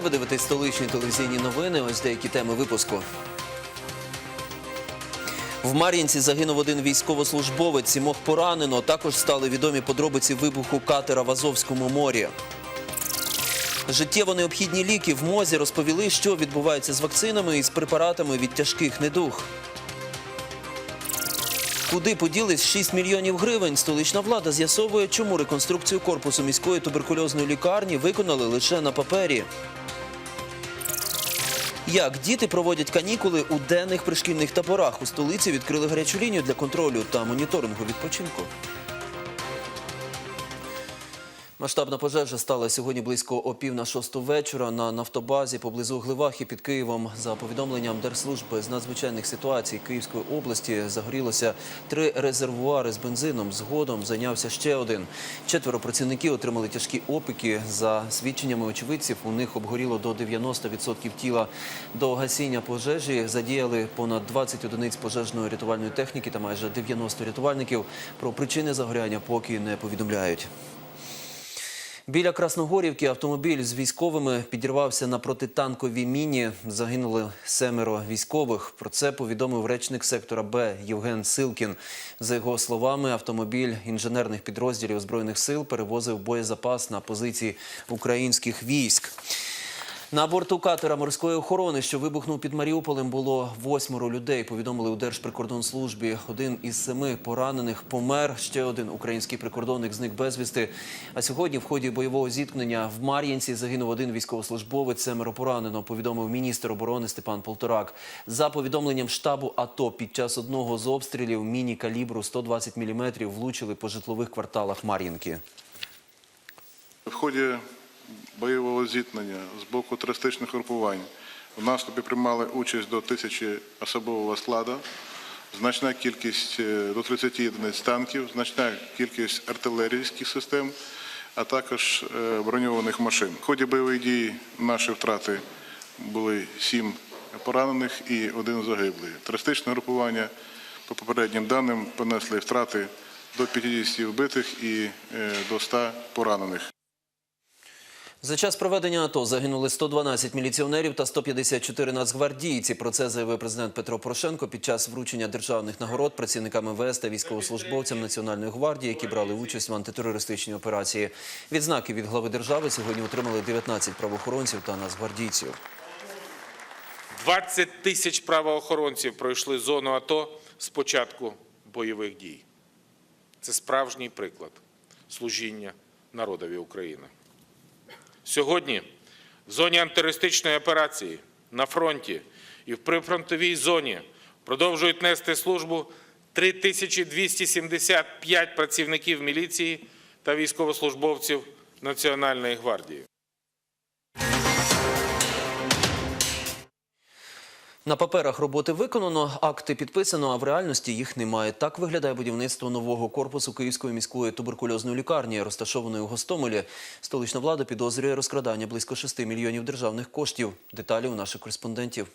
Вітаю, ви дивитесь столичні телевізійні новини. Ось деякі теми випуску. В Мар'їнці загинув один військовослужбовець, сімох поранено. Також стали відомі подробиці вибуху катера в Азовському морі. Життєво необхідні ліки в МОЗі розповіли, що відбувається з вакцинами і з препаратами від тяжких недуг. Куди поділись 6 мільйонів гривень? Столична влада з'ясовує, чому реконструкцію корпусу міської туберкульозної лікарні виконали лише на папері. Як діти проводять канікули у денних пришкільних таборах? У столиці відкрили гарячу лінію для контролю та моніторингу відпочинку. Масштабна пожежа стала сьогодні близько о пів на шосту вечора на нафтобазі поблизу Гливахи під Києвом. За повідомленням Держслужби з надзвичайних ситуацій Київської області загорілося три резервуари з бензином. Згодом зайнявся ще один. Четверо працівників отримали тяжкі опіки. За свідченнями очевидців, у них обгоріло до 90% тіла. До гасіння пожежі задіяли понад 20 одиниць пожежної рятувальної техніки та майже 90 рятувальників. Про причини загоряння поки не повідомляють. Біля Красногорівки автомобіль з військовими підірвався на протитанковій міні. Загинули семеро військових. Про це повідомив речник сектора Б Євген Силкін. За його словами, автомобіль інженерних підрозділів збройних сил перевозив боєзапас на позиції українських військ. На борту катера морської охорони, що вибухнув під Маріуполем, було восьмеро людей. Повідомили у Держприкордонслужбі. Один із семи поранених помер. Ще один український прикордонник зник безвісти. А сьогодні, в ході бойового зіткнення в Мар'їнці, загинув один військовослужбовець. Семеро поранено. Повідомив міністр оборони Степан Полторак. За повідомленням штабу АТО, під час одного з обстрілів міні калібру 120 мм влучили по житлових кварталах Мар'їнки. В ході бойового зіткнення з боку терористичних групувань в наступі приймали участь до тисячі особового складу, значна кількість е, до 30 одиниць танків, значна кількість артилерійських систем, а також е, броньованих машин. В ході бойових дій наші втрати були сім поранених і один загиблий. Терористичне групування, по попереднім даним, понесли втрати до 50 вбитих і е, до 100 поранених. За час проведення АТО загинули 112 міліціонерів та 154 нацгвардійці. Про це заявив президент Петро Порошенко під час вручення державних нагород працівникам МВС та військовослужбовцям Національної гвардії, які брали участь в антитерористичній операції. Відзнаки від глави держави сьогодні отримали 19 правоохоронців та нацгвардійців. 20 тисяч правоохоронців пройшли зону АТО з початку бойових дій. Це справжній приклад служіння народові України. Сьогодні в зоні антитерористичної операції на фронті і в прифронтовій зоні продовжують нести службу 3275 працівників міліції та військовослужбовців Національної гвардії. На паперах роботи виконано, акти підписано, а в реальності їх немає. Так виглядає будівництво нового корпусу Київської міської туберкульозної лікарні, розташованої у Гостомелі. Столична влада підозрює розкрадання близько 6 мільйонів державних коштів. Деталі у наших кореспондентів.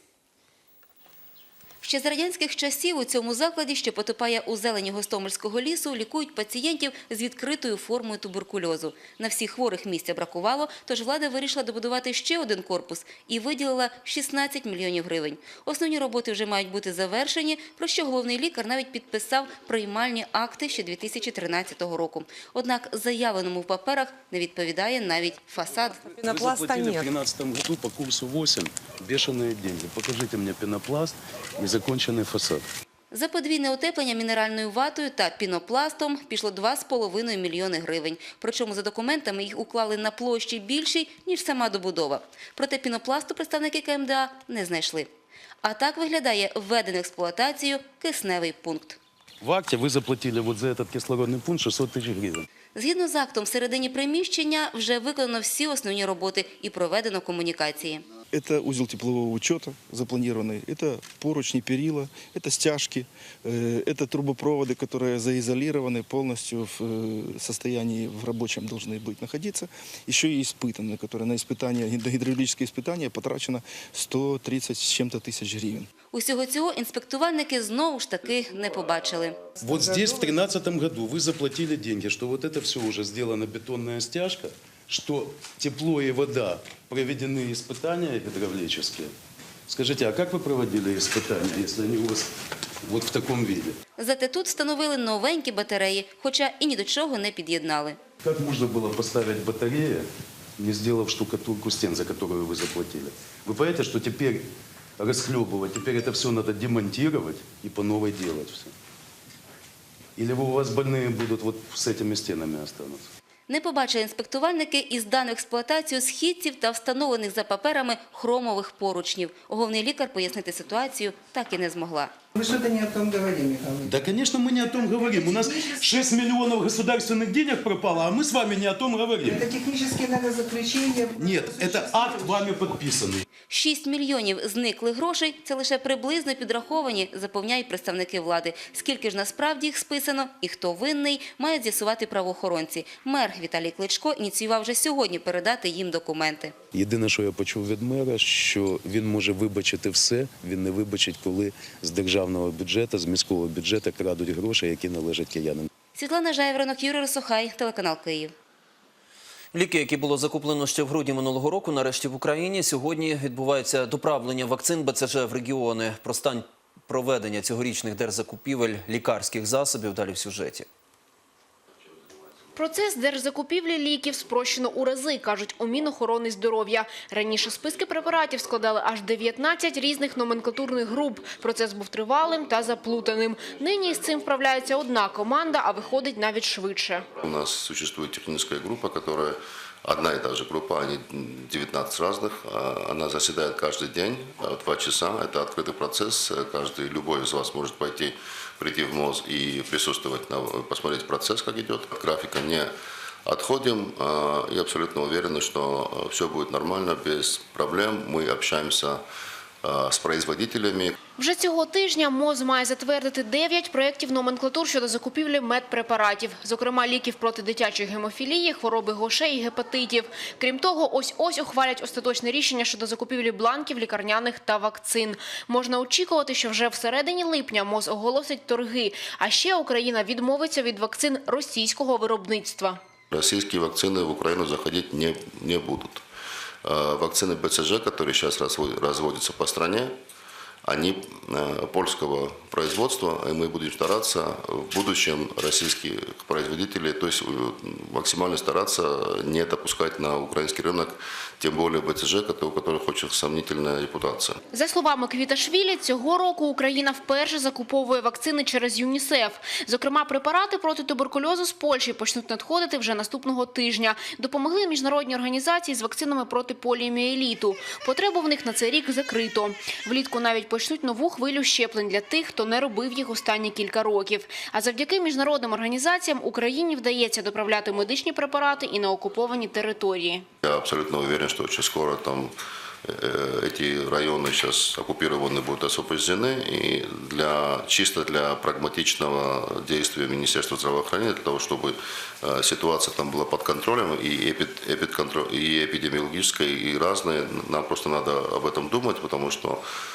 Ще з радянських часів у цьому закладі, що потопає у зелені Гостомельського лісу, лікують пацієнтів з відкритою формою туберкульозу. На всіх хворих місця бракувало, тож влада вирішила добудувати ще один корпус і виділила 16 мільйонів гривень. Основні роботи вже мають бути завершені, про що головний лікар навіть підписав приймальні акти ще 2013 року. Однак заявленому в паперах не відповідає навіть фасад. Пенопласта заплатили в нет. 2013 году по курсу 8 бешеные деньги. Покажите мне пенопласт и законченный фасад. За подвійне утеплення мінеральною ватою та пінопластом пішло 2,5 мільйони гривень. Причому за документами їх уклали на площі більшій, ніж сама добудова. Проте пінопласту представники КМДА не знайшли. А так виглядає введений в експлуатацію кисневий пункт. В акте вы заплатили вот за этот кислородный пункт 600 тысяч гривен. Згідно з актом, всередині приміщення вже виконано всі основні роботи і проведено комунікації. Это узел теплового учета запланированный, это поручни, перила, это стяжки, э, это трубопроводы, которые заизолированы полностью в э, состоянии в рабочем должны быть находиться. Еще и испытаны, которые на испытания, на гидравлические испытания потрачено 130 с чем-то тысяч гривен. Усього цього інспектувальники знову ж таки не побачили. Вот здесь в 2013 году вы заплатили деньги, что вот это все уже сделана бетонная стяжка, что тепло и вода проведены испытания гидравлические. Скажите, а как вы проводили испытания, если они у вас вот в таком виде? Зате тут встановили новенькі батареї, хоча і ні до чого не під'єднали. Как можно было поставить батареи, не сделав штукатурку стен, за которую вы заплатили? Вы понимаете, что теперь расхлебывать, теперь это все надо демонтировать и по новой делать все? Или вы, у вас больные будут вот с этими стенами останутся? Не побачили інспектувальники і здану експлуатацію східців та встановлених за паперами хромових поручнів. Головний лікар пояснити ситуацію так і не змогла. Вы что-то не о том говорили, Михаил. Да, конечно, мы не о том говорим. У нас 6 миллионов государственных денег пропало, а мы с вами не о том говорим. Это технические надо заключения. Нет, это акт вами подписанный. 6 мільйонів зниклих грошей – це лише приблизно підраховані, запевняють представники влади. Скільки ж насправді їх списано і хто винний, мають з'ясувати правоохоронці. Мер Віталій Кличко ініціював вже сьогодні передати їм документи. Єдине, що я почув від мера, що він може вибачити все, він не вибачить, коли з державного бюджету, з міського бюджету крадуть гроші, які належать киянам. Світлана Жайворонок, Юрій Росохай, телеканал Київ. Ліки, які було закуплено ще в грудні минулого року, нарешті в Україні. Сьогодні відбувається доправлення вакцин БЦЖ в регіони. Про стан проведення цьогорічних держзакупівель лікарських засобів далі в сюжеті. Процес держзакупівлі ліків спрощено у рази, кажуть у Мінохорони здоров'я. Раніше списки препаратів складали аж 19 різних номенклатурних груп. Процес був тривалим та заплутаним. Нині з цим вправляється одна команда, а виходить навіть швидше. У нас существует технічна група, которая одна и та же группа, они 19 разных, а она заседает каждый день, а, два часа, это открытый процесс, каждый, любой из вас может пойти, прийти в МОЗ и присутствовать, на, посмотреть процесс, как идет. От графика не отходим а, и абсолютно уверены, что все будет нормально, без проблем. Мы общаемся а, с производителями, Вже цього тижня МОЗ має затвердити 9 проєктів номенклатур щодо закупівлі медпрепаратів, зокрема ліків проти дитячої гемофілії, хвороби гошей і гепатитів. Крім того, ось-ось ухвалять остаточне рішення щодо закупівлі бланків лікарняних та вакцин. Можна очікувати, що вже всередині липня МОЗ оголосить торги, а ще Україна відмовиться від вакцин російського виробництва. Российские вакцины в Украину заходить не, не будут. Э, Вакцины БЦЖ, которые сейчас разво- разводятся по стране, они э, польского производства, и мы будем стараться в будущем российских производителей, то есть э, максимально стараться не допускать на украинский рынок, тем более БЦЖ, у которых очень сомнительная репутация. За словами Квіташвілі, цього року Україна вперше закуповує вакцини через ЮНІСЕФ. Зокрема, препарати проти туберкульозу з Польщі почнуть надходити вже наступного тижня. Допомогли міжнародні організації з вакцинами проти поліомієліту. Потребу в них на цей рік закрито. Влітку навіть почнуть нову хвилю щеплень для тих, хто не робив їх останні кілька років. А завдяки міжнародним організаціям Україні вдається доправляти медичні препарати і на окуповані території. Я абсолютно уверен, что очень скоро там э, эти районы сейчас оккупированы будут освобождены. И для, чисто для прагматичного действия Министерства здравоохранения, для того, чтобы э, ситуация там была под контролем, и, эпид- эпидконтро- и эпидемиологическая, и разные, нам просто надо об этом думать, потому что э,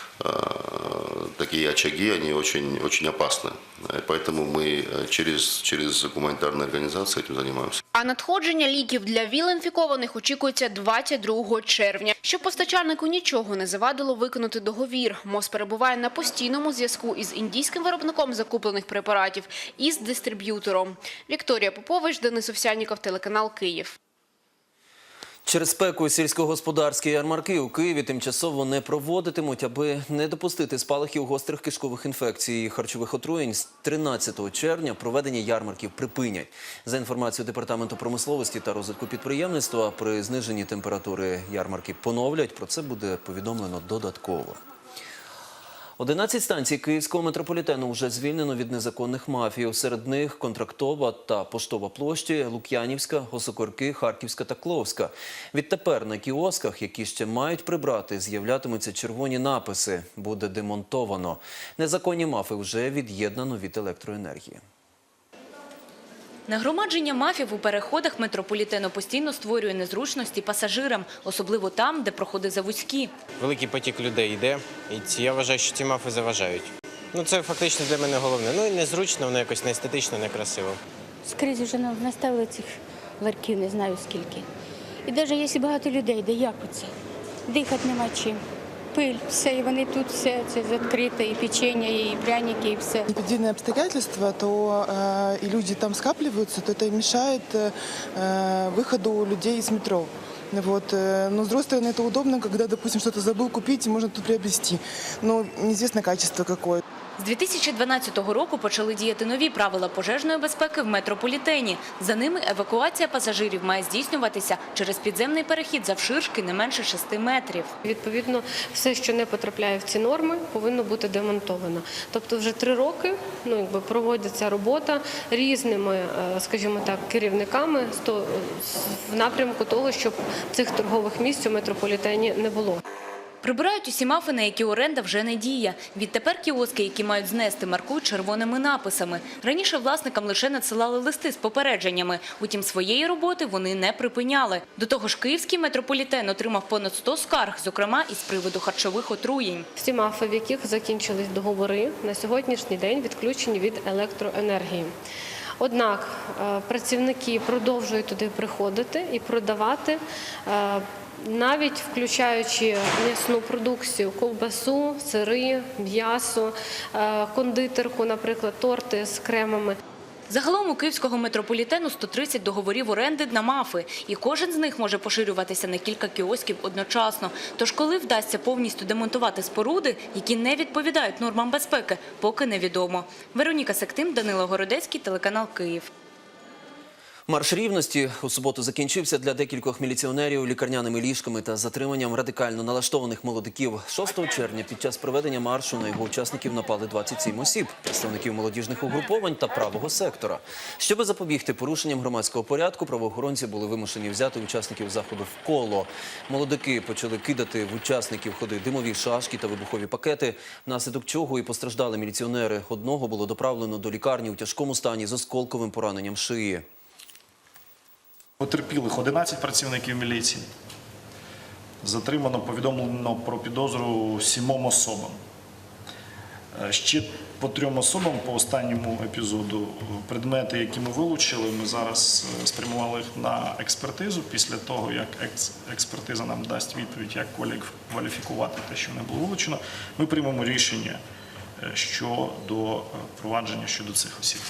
такие очаги, они очень, очень опасны. Э, Поэтому мы э, через, через гуманитарные организации этим занимаемся. А надходження ліків для ВІЛ-інфікованих очікується 22 червня. Щоб постачальнику нічого не завадило виконати договір, МОЗ перебуває на постійному зв'язку із індійським виробником закуплених препаратів і з дистриб'ютором. Вікторія Попович, Денис Овсянніков, телеканал Київ. Через спеку сільськогосподарські ярмарки у Києві тимчасово не проводитимуть, аби не допустити спалахів гострих кишкових інфекцій і харчових отруєнь. З 13 червня проведення ярмарків припинять. За інформацією департаменту промисловості та розвитку підприємництва, при зниженні температури ярмарки поновлять. Про це буде повідомлено додатково. 11 станцій Київського метрополітену вже звільнено від незаконних мафій. Серед них Контрактова та Поштова площі, Лук'янівська, Госокорки, Харківська та Кловська. Відтепер на кіосках, які ще мають прибрати, з'являтимуться червоні написи. Буде демонтовано. Незаконні мафи вже від'єднано від електроенергії. Нагромадження мафів у переходах метрополітену постійно створює незручності пасажирам, особливо там, де проходи завузькі. великий потік людей йде, і я вважаю, що ці мафи заважають. Ну це фактично для мене головне. Ну і незручно, воно якось не естетично, не красиво. Скрізь вже наставили цих ларків, не знаю скільки. І навіть якщо багато людей, де як оце? Дихати нема чим Пиль, все, і вони тут все це відкрите, і печення, і пряники, і все. непредвиденные обстоятельства, то э, и люди там скапливаются, то это мешает э, э, выходу людей из метро. Вот. э, Но, с другой стороны, это удобно, когда, допустим, что-то забыл купить, и можно тут приобрести. Но неизвестно качество какое. З 2012 року почали діяти нові правила пожежної безпеки в метрополітені. За ними евакуація пасажирів має здійснюватися через підземний перехід завширшки не менше 6 метрів. Відповідно, все, що не потрапляє в ці норми, повинно бути демонтовано. Тобто, вже три роки ну якби проводиться робота різними, е, скажімо так, керівниками в напрямку того, щоб цих торгових місць у метрополітені не було. Прибирають усі мафи, на які оренда вже не діє. Відтепер кіоски, які мають знести, маркують червоними написами. Раніше власникам лише надсилали листи з попередженнями. Утім, своєї роботи вони не припиняли. До того ж, київський метрополітен отримав понад 100 скарг, зокрема із приводу харчових отруєнь. Всі мафи, в яких закінчились договори, на сьогоднішній день відключені від електроенергії. Однак е, працівники продовжують туди приходити і продавати. Навіть включаючи м'ясну продукцію, ковбасу, сири, м'ясо, е, кондитерку, наприклад, торти з кремами. Загалом у київського метрополітену 130 договорів оренди на мафи, і кожен з них може поширюватися на кілька кіосків одночасно. Тож коли вдасться повністю демонтувати споруди, які не відповідають нормам безпеки, поки невідомо. Вероніка Сектим, Данило Городецький, телеканал Київ. Марш рівності у суботу закінчився для декількох міліціонерів лікарняними ліжками та затриманням радикально налаштованих молодиків. 6 червня під час проведення маршу на його учасників напали 27 осіб, представників молодіжних угруповань та правого сектора. Щоби запобігти порушенням громадського порядку, правоохоронці були вимушені взяти учасників заходу в коло. Молодики почали кидати в учасників ходи димові шашки та вибухові пакети, внаслідок чого і постраждали міліціонери. Одного було доправлено до лікарні у тяжкому стані з осколковим пораненням шиї. Потерпілих 11 працівників міліції. Затримано повідомлено про підозру сімом особам. Е, Ще по трьом особам по останньому епізоду предмети, які ми вилучили, ми зараз е, спрямували їх на експертизу. Після того, як експертиза нам дасть відповідь, як кваліфікувати те, що не було вилучено, ми приймемо рішення е, щодо провадження щодо цих осіб.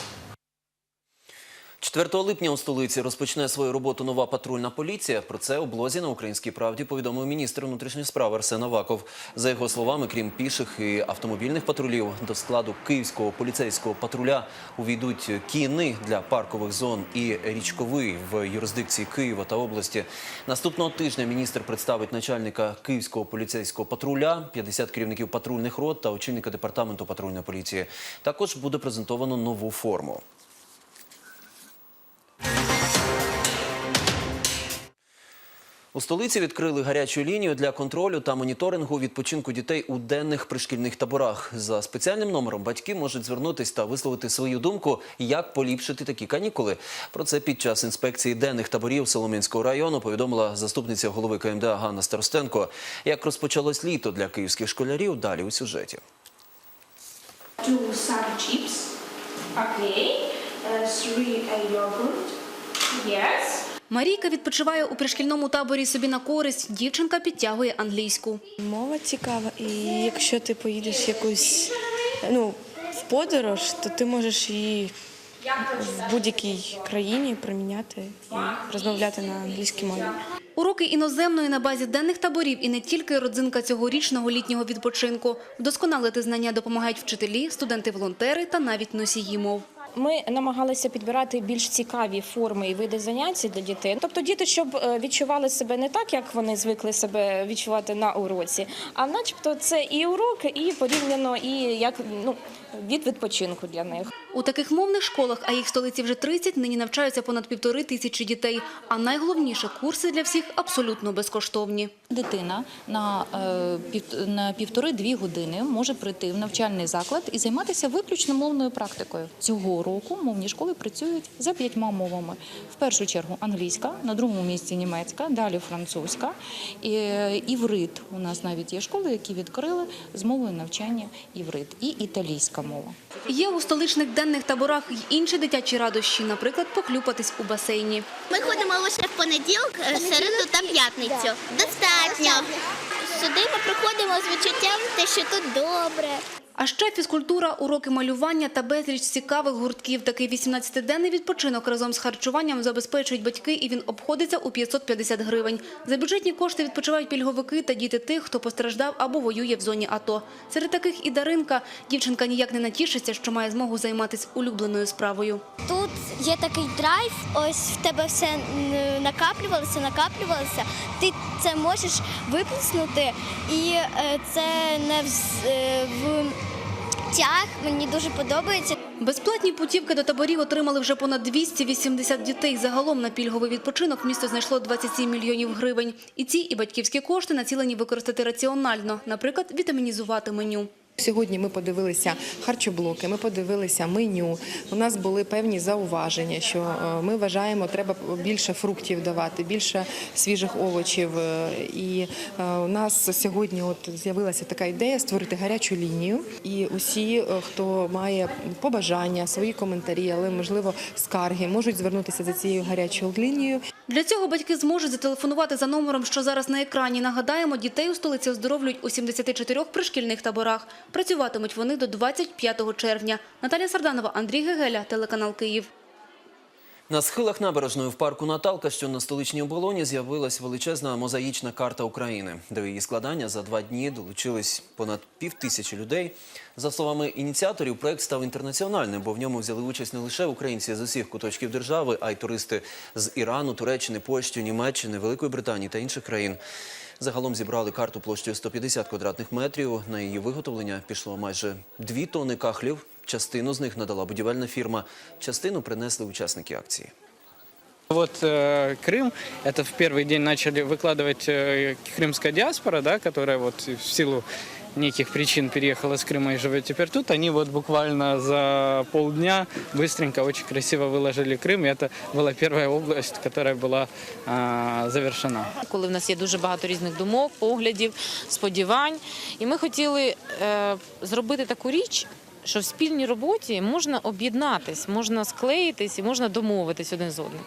4 липня у столиці розпочне свою роботу нова патрульна поліція. Про це у блозі на Українській правді повідомив міністр внутрішніх справ Арсен Аваков. За його словами, крім піших і автомобільних патрулів, до складу київського поліцейського патруля увійдуть кіни для паркових зон і річковий в юрисдикції Києва та області. Наступного тижня міністр представить начальника київського поліцейського патруля, 50 керівників патрульних рот та очільника департаменту патрульної поліції. Також буде презентовано нову форму. У столиці відкрили гарячу лінію для контролю та моніторингу відпочинку дітей у денних пришкільних таборах. За спеціальним номером батьки можуть звернутися та висловити свою думку, як поліпшити такі канікули. Про це під час інспекції денних таборів Солом'янського району повідомила заступниця голови КМДА Ганна Старостенко. Як розпочалось літо для київських школярів, далі у сюжеті. two sun chips. Okay. Three uh, yogurt. Yes. Марійка відпочиває у пришкільному таборі собі на користь. Дівчинка підтягує англійську. Мова цікава, і якщо ти поїдеш якусь ну, в подорож, то ти можеш її в будь-якій країні приміняти і розмовляти на англійській мові. Уроки іноземної на базі денних таборів і не тільки родзинка цьогорічного літнього відпочинку. Вдосконалити знання допомагають вчителі, студенти-волонтери та навіть носії мов. Ми намагалися підбирати більш цікаві форми і види занять для дітей. Тобто діти, щоб е, відчували себе не так, як вони звикли себе відчувати на уроці, а начебто це і урок, і порівняно, і як ну від відпочинку для них. У таких мовних школах, а їх в столиці вже 30, нині навчаються понад півтори тисячі дітей. А найголовніше – курси для всіх абсолютно безкоштовні. Дитина на, е, на півтори-дві години може прийти в навчальний заклад і займатися виключно мовною практикою. Цього року мовні школи працюють за п'ятьма мовами. В першу чергу англійська, на другому місці німецька, далі французька. Іврит. У нас навіть є школи, які відкрили з мовою навчання іврит. І італійська мова. Є у столичних 17-денних таборах й інші дитячі радощі, наприклад, поклюпатись у басейні. Ми ходимо лише в понеділок, е, середу та п'ятницю. Достатньо. Сюди ми приходимо з відчуттям, те, що тут добре. А ще фізкультура, уроки малювання та безліч цікавих гуртків. Такий 18-денний відпочинок разом з харчуванням забезпечують батьки, і він обходиться у 550 гривень. За бюджетні кошти відпочивають пільговики та діти тих, хто постраждав або воює в зоні АТО. Серед таких і Даринка. Дівчинка ніяк не натішиться, що має змогу займатися улюбленою справою. Тут є такий драйв, ось в тебе все накаплювалося, накаплювалося. Ти це можеш виплеснути, і е, це не в, тяг. Мені дуже подобається. Безплатні путівки до таборів отримали вже понад 280 дітей. Загалом на пільговий відпочинок місто знайшло 27 мільйонів гривень. І ці, і батьківські кошти націлені використати раціонально, наприклад, вітамінізувати меню. Сьогодні ми подивилися харчоблоки, ми подивилися меню. У нас були певні зауваження, що е, ми вважаємо, треба більше фруктів давати, більше свіжих овочів. Е, І е, у нас сьогодні от з'явилася така ідея створити гарячу лінію. І усі, хто має побажання, свої коментарі, але можливо скарги, можуть звернутися за цією гарячою лінією. Для цього батьки зможуть зателефонувати за номером, що зараз на екрані. Нагадаємо, дітей у столиці оздоровлюють у 74 пришкільних таборах. Працюватимуть вони до 25 червня. Наталія Сарданова, Андрій Гегеля, телеканал Київ. На схилах набережної в парку Наталка, що на столичній оболоні, з'явилась величезна мозаїчна карта України. До її складання за два дні долучились понад пів тисячі людей. За словами ініціаторів, проект став інтернаціональним, бо в ньому взяли участь не лише українці з усіх куточків держави, а й туристи з Ірану, Туреччини, Польщі, Німеччини, Великої Британії та інших країн. Загалом зібрали карту площею 150 квадратних метрів. На її виготовлення пішло майже дві тонни кахлів. Частину з них надала будівельна фірма, частину принесли учасники акції. Вот э, Крым, это в первый день начали выкладывать э, крымская диаспора, да, которая вот в силу неких причин переехала с Крыма и живет теперь тут. Они вот буквально за полдня быстренько, очень красиво выложили Крым. И это была первая область, которая была а, завершена. коли в нас є дуже багато різних думок, поглядів, сподівань. І ми хотіли е, зробити таку річ, що в спільній роботі можна об'єднатись, можна склеїтись і можна домовитись один з одним.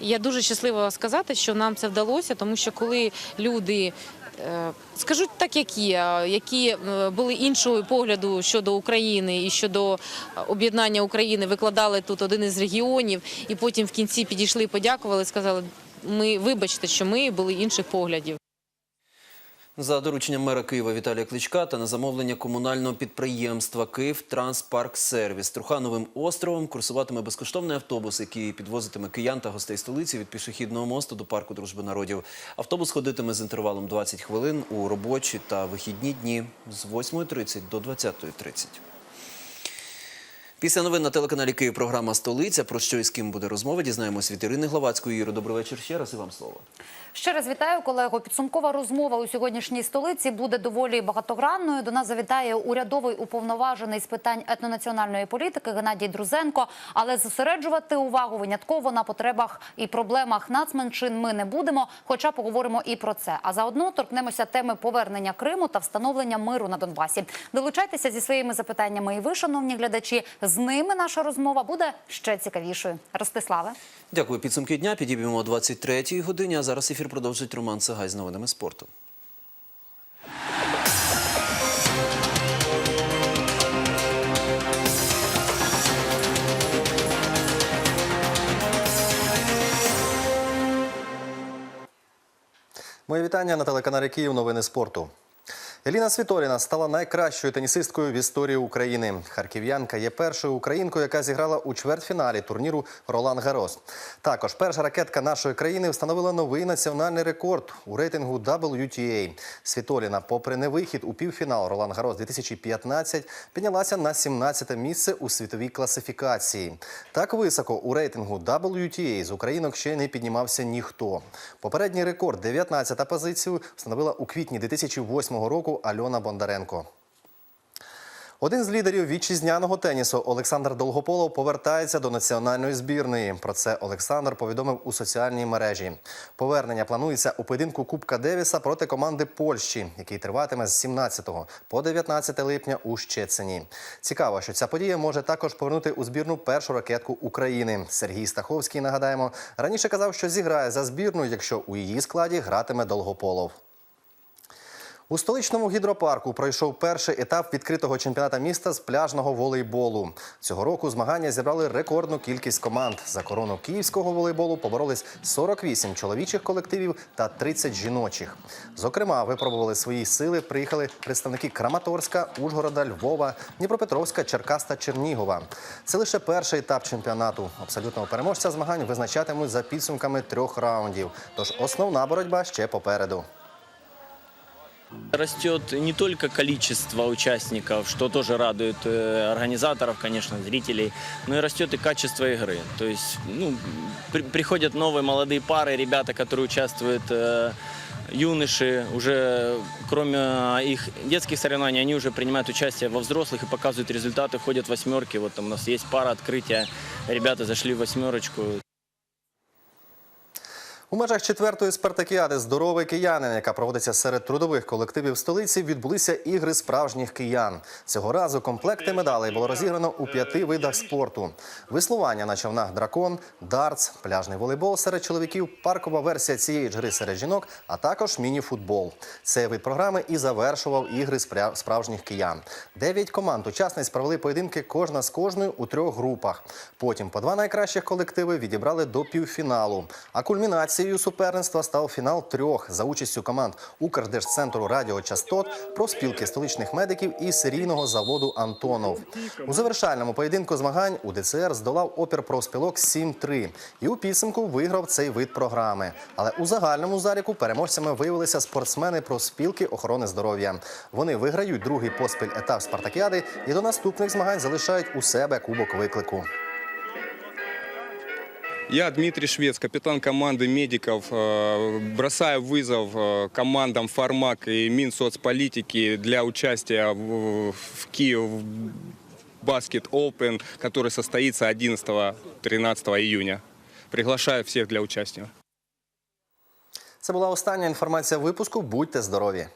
І Я дуже щаслива сказати, що нам це вдалося, тому що коли люди. е, Скажуть так, як є, які е, були іншого погляду щодо України і щодо е, об'єднання України, викладали тут один із регіонів, і потім в кінці підійшли, подякували, сказали, ми вибачте, що ми були інших поглядів. За дорученням мера Києва Віталія Кличка та на замовлення комунального підприємства «Київ Транспарксервіс» Трухановим островом курсуватиме безкоштовний автобус, який підвозитиме киян та гостей столиці від пішохідного мосту до парку Дружби народів. Автобус ходитиме з інтервалом 20 хвилин у робочі та вихідні дні з 8.30 до 20.30. Після новин на телеканалі Київ програма Столиця. Про що і з ким буде розмова? Дізнаємось від Ірини Главацької. Іро, добрий вечір ще раз і вам слово. Ще раз вітаю колего. Підсумкова розмова у сьогоднішній столиці буде доволі багатогранною. До нас завітає урядовий уповноважений з питань етнонаціональної політики Геннадій Друзенко. Але зосереджувати увагу винятково на потребах і проблемах нацменшин ми не будемо. Хоча поговоримо і про це. А заодно торкнемося теми повернення Криму та встановлення миру на Донбасі. Долучайтеся зі своїми запитаннями і ви, шановні глядачі. З ними наша розмова буде ще цікавішою. Ростиславе. Дякую. Підсумки дня підіб'ємо о 23-й годині. А зараз ефір продовжить Роман Сагай з новинами спорту. Моє вітання на телеканалі Київ. Новини спорту. Еліна Світоліна стала найкращою тенісисткою в історії України. Харків'янка є першою українкою, яка зіграла у чвертьфіналі турніру Ролан Гарос. Також перша ракетка нашої країни встановила новий національний рекорд у рейтингу WTA. Світоліна, попри невихід у півфінал Ролан Гарос 2015, піднялася на 17-те місце у світовій класифікації. Так високо у рейтингу WTA з українок ще не піднімався ніхто. Попередній рекорд, 19-та позицію, встановила у квітні 2008 року Альона Бондаренко. Один з лідерів вітчизняного тенісу Олександр Долгополов повертається до національної збірної. Про це Олександр повідомив у соціальній мережі. Повернення планується у поєдинку Кубка Девіса проти команди Польщі, який триватиме з 17 по 19 липня у Щецині. Цікаво, що ця подія може також повернути у збірну першу ракетку України. Сергій Стаховський, нагадаємо, раніше казав, що зіграє за збірну, якщо у її складі гратиме Долгополов. У столичному гідропарку пройшов перший етап відкритого чемпіоната міста з пляжного волейболу. Цього року змагання зібрали рекордну кількість команд. За корону київського волейболу поборолись 48 чоловічих колективів та 30 жіночих. Зокрема, випробували свої сили. Приїхали представники Краматорська, Ужгорода, Львова, Дніпропетровська, Черкас та Чернігова. Це лише перший етап чемпіонату. Абсолютного переможця змагань визначатимуть за підсумками трьох раундів. Тож основна боротьба ще попереду. Растет не только количество участников, что тоже радует э, организаторов, конечно, зрителей, но и растет и качество игры. То есть ну, при- приходят новые молодые пары, ребята, которые участвуют, э, юноши, уже кроме их детских соревнований, они уже принимают участие во взрослых и показывают результаты, ходят в восьмерки. Вот там у нас есть пара открытия, ребята зашли в восьмерочку. У межах четвертої спартакіади Здоровий киянин, яка проводиться серед трудових колективів столиці, відбулися ігри справжніх киян. Цього разу комплекти медалей було розіграно у п'яти видах спорту: веслування на човнах дракон, дартс, пляжний волейбол серед чоловіків, паркова версія цієї ж гри серед жінок, а також міні-футбол. Цей вид програми і завершував ігри справжніх киян. Дев'ять команд учасниць провели поєдинки кожна з кожною у трьох групах. Потім по два найкращих колективи відібрали до півфіналу. А кульмінацією суперництва став фінал трьох за участю команд Укрдержцентру радіочастот, профспілки столичних медиків і серійного заводу Антонов. У завершальному поєдинку змагань УДЦР здолав опір профспілок 7-3 і у підсумку виграв цей вид програми. Але у загальному заліку переможцями виявилися спортсмени профспілки охорони здоров'я. Вони виграють другий поспіль етап спартакіади і до наступних змагань залишають у себе кубок виклику. Я Дмитрий Швец, капитан команды медиков. Э, Бросаю вызов э, командам «Фармак» и Минсоцполитики для участия в в Киев Баскет Open, который состоится 11-13 июня. Приглашаю всех для участия. Це була остання інформація випуску. Будьте здорові!